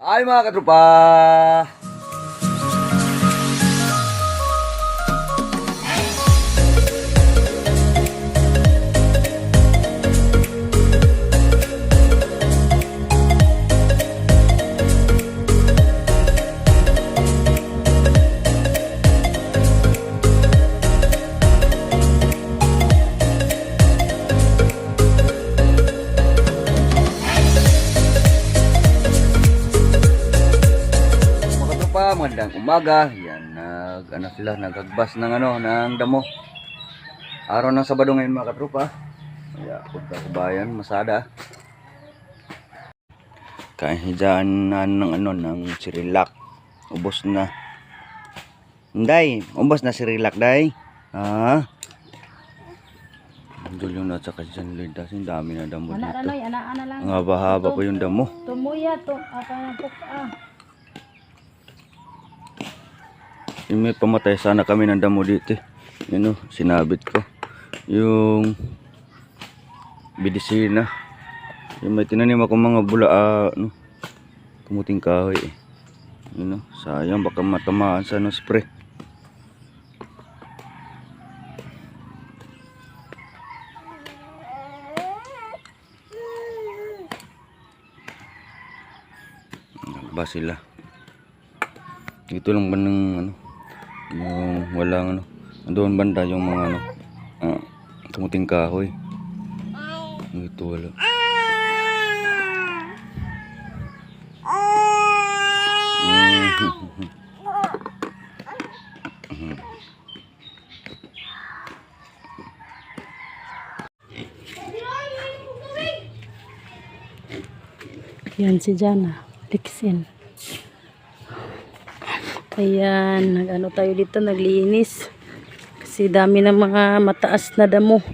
Ay mga katropa! Umaga. Yan, nag, ano sila, nagagbas ng ano, ng damo. Araw ng Sabado ngayon mga katropa. Kaya, punta sa bayan, masada. Kahidaan na ng ano, ng sirilak. Ubos na. Day, ubos na sirilak, day. Ha? Andun yung nasa kasi Lindas, yung dami na damo Anak dito. na noy, anak ana lang. Ang haba-haba pa yung damo. Tumuya to, apa na po ah. Yung may pamatay sana kami ng damo dito. eh. Yun o, sinabit ko. Yung bidisina. Yung may tinanim ako mga bula, ah, ano, kumuting kahoy eh. Yun o, sayang baka matamaan sa ano, spray. Ba sila? Dito lang ba ng ano, yung walang ano, doon banda yung mga ano, ah, kamuting kahoy. Dito wala. Yan si Jana, Dixon. Ayan, nag-ano tayo dito, naglinis. Kasi dami ng mga mataas na damo.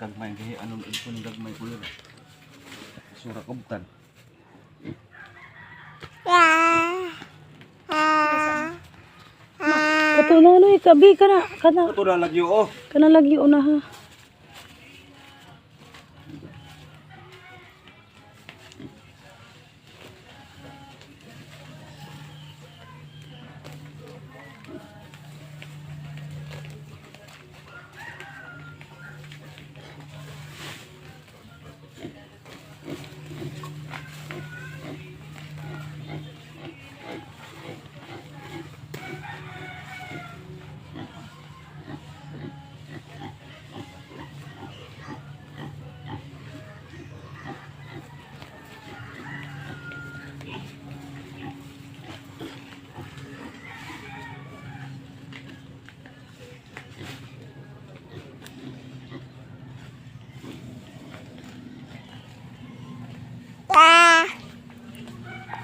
Gagmay kaya anong ipon gagmay ko yun. Sura kubtan. Kato na ano, ikabi ka na, ka na, Ito na lagi oh. ka na lagi una ha.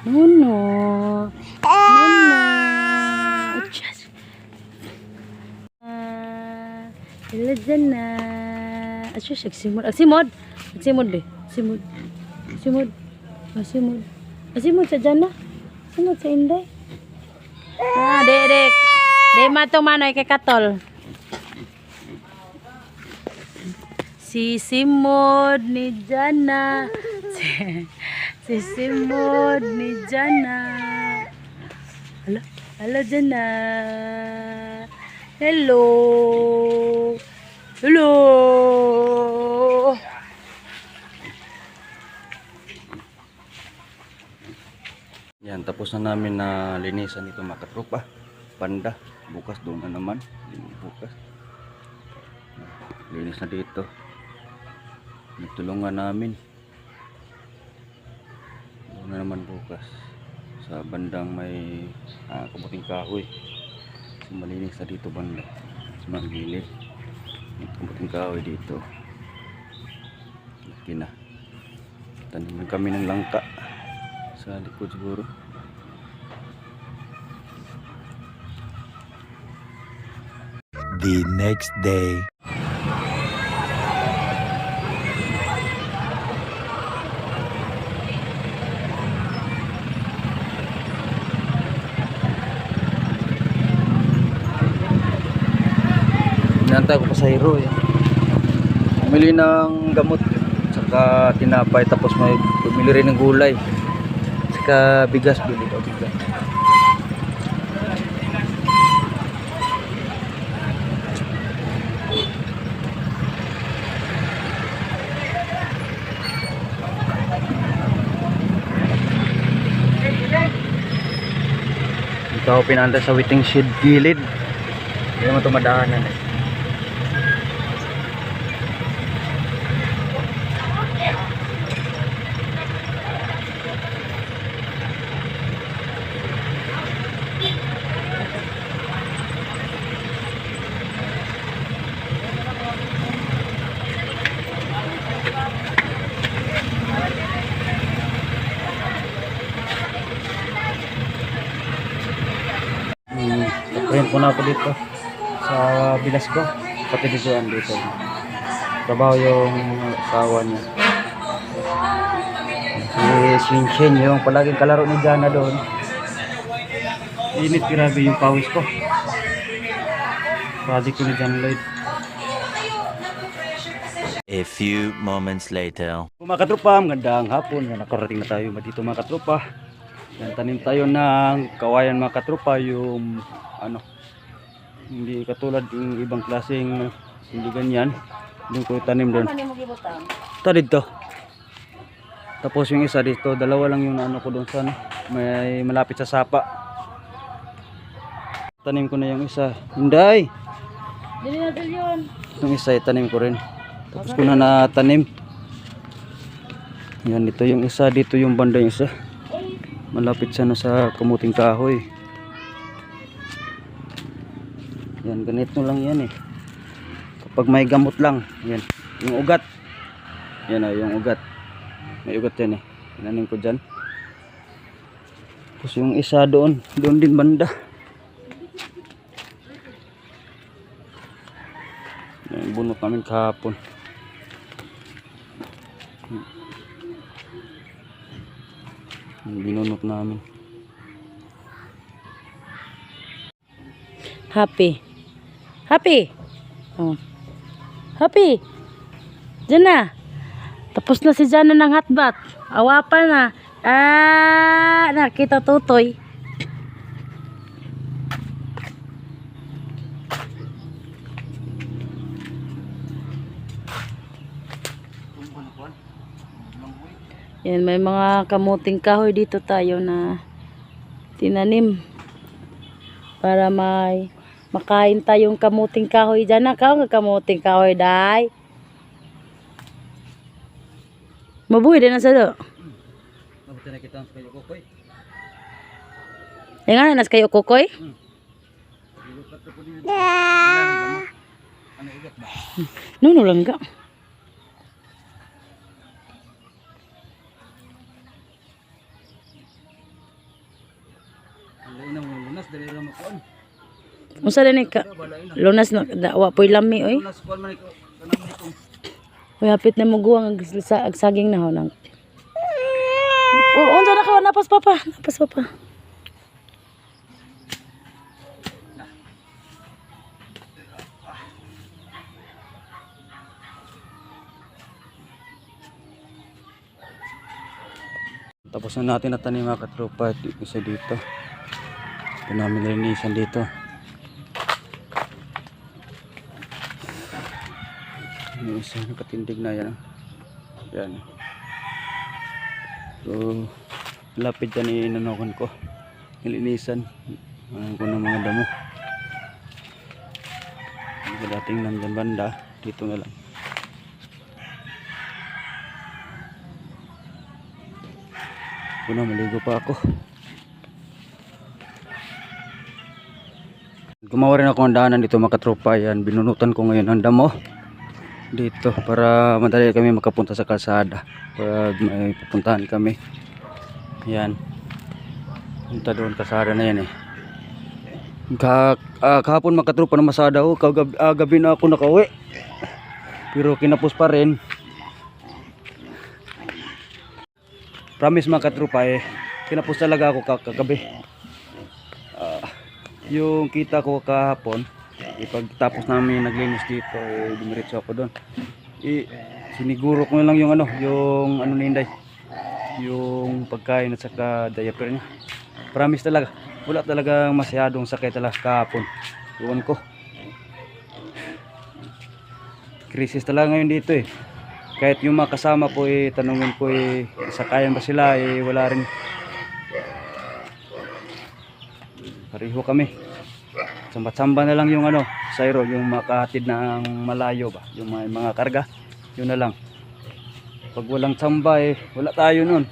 Nuno. Nuno. Uchas. Ah, Hello dyan na. Asyos, agsimod. Agsimod. Agsimod be. Agsimod. Agsimod. Agsimod. Agsimod sa dyan na. Agsimod sa inday. Ah, dek, dek. Dek mato manoy kay katol. Si Simod ni Jana. Si, si Simod ni Jana. Hala, hala Jana. Hello. Hello. Yan, tapos na namin na linisan ito mga katropa. Banda. Bukas doon na naman. Bukas. Linis na dito. Nagtulungan namin. bukas. Sa bandang may ah, kabuting kahoy. So, malinis na dito banda. So, magilid may kabuting kahoy dito. Laki na. Taniman kami ng langka. Sa likod siguro. The next day. Inantay ko pa sa hero eh. Bumili ng gamot saka tinapay tapos may bumili rin ng gulay. Saka bigas bili ko bigas. Ito pinanda sa waiting shed gilid. Hindi mo ito eh. Hmm, print ko na ako dito sa bilas ko. Pati dito. Trabaho yung asawa niya. Si Swinshin, yung palaging kalaro ni Jana doon. Init grabe yung pawis ko. Project ko ni John Lloyd. A few moments later. Mga katropa, magandang hapon. Nakarating na tayo dito mga katropa. Yan, tanim tayo ng kawayan mga katropa. Yung ano, hindi katulad yung ibang klaseng hindi ganyan. Doon ko tanim doon. Ito dito. Tapos yung isa dito, dalawa lang yung ano ko doon sa ano, may malapit sa sapa. Tanim ko na yung isa. Yun. Yung isa itanim ko rin. Tapos ko na natanim. Yan, ito yung isa. Dito yung banda yung isa. Malapit sana sa kamuting kahoy. Yan, ganito lang yan eh. Kapag may gamot lang. Yan, yung ugat. Yan o, yung ugat. May ugat yan eh. Inanim ko dyan. Tapos yung isa doon. Doon din banda. Yan, bunot namin kahapon. Yung Binunot namin. Happy. Happy. Oh. Happy. Diyan na. Tapos na si Jana ng hotbat. Awa pa na. Ah, nakita tutoy. Yan, may mga kamuting kahoy dito tayo na tinanim para may makain tayong kamuting kahoy dyan. Na kao nga kamuting kahoy day. Mabuhay din na sa do Mabuti na kita sa kayo kukoy. yung nga nas kayo kukoy? Nuno lang ka. Ang inang lunas, dali ra makuan. Unsa din ka lunas na dawa po'y lami oy. Uy, hapit na mo guwang ag, sa, ag saging na ho nang. Oh, unsa na ka napas papa, napas papa. Tapos na natin natanim mga katropa at isa dito. Ito namin nilinisan dito. Yung isa nakatindig na yan. Yan. So, lapit yan inanokan ko. Nilinisan. Ano ko ng mga damo. Hindi dating nandyan banda. Dito na lang. Ako maligo pa ako. Gumawa rin ako ng daanan dito mga katropa. Yan, binunutan ko ngayon ang damo. Dito, para madali kami makapunta sa kalsada. Pag may pupuntahan kami. Yan. Punta doon kalsada na yan eh. Ka, ah, kahapon makatrupa na masada oh, kagab, ah, gabi na ako nakauwi. Pero kinapos pa rin. Promise mga katrupa eh, kinapos talaga ako ka- kagabi. Ah, yung kita ko kahapon, ipagtapos namin naglinis dito, eh, dumiretso ako doon. Eh, siniguro ko lang yung ano, yung ano ni Inday, yung pagkain at saka diaper niya. Promise talaga, wala talagang masyadong sakit talaga kahapon. Iwan ko. Krisis talaga ngayon dito eh. Kahit yung mga kasama ko eh, tanungin ko eh, sakayan ba sila eh, wala rin. Pareho kami. Samba-samba na lang yung ano, Sairo, yung makahatid ng malayo ba, yung mga, mga karga, yun na lang. Pag walang samba eh, wala tayo nun.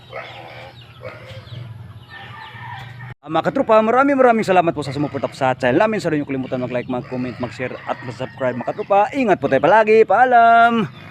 Ah, mga katropa, maraming maraming salamat po sa sumuporta po sa channel namin. Sa rin yung kalimutan mag-like, mag-comment, mag-share at mag-subscribe mga katropa. Ingat po tayo palagi. Paalam!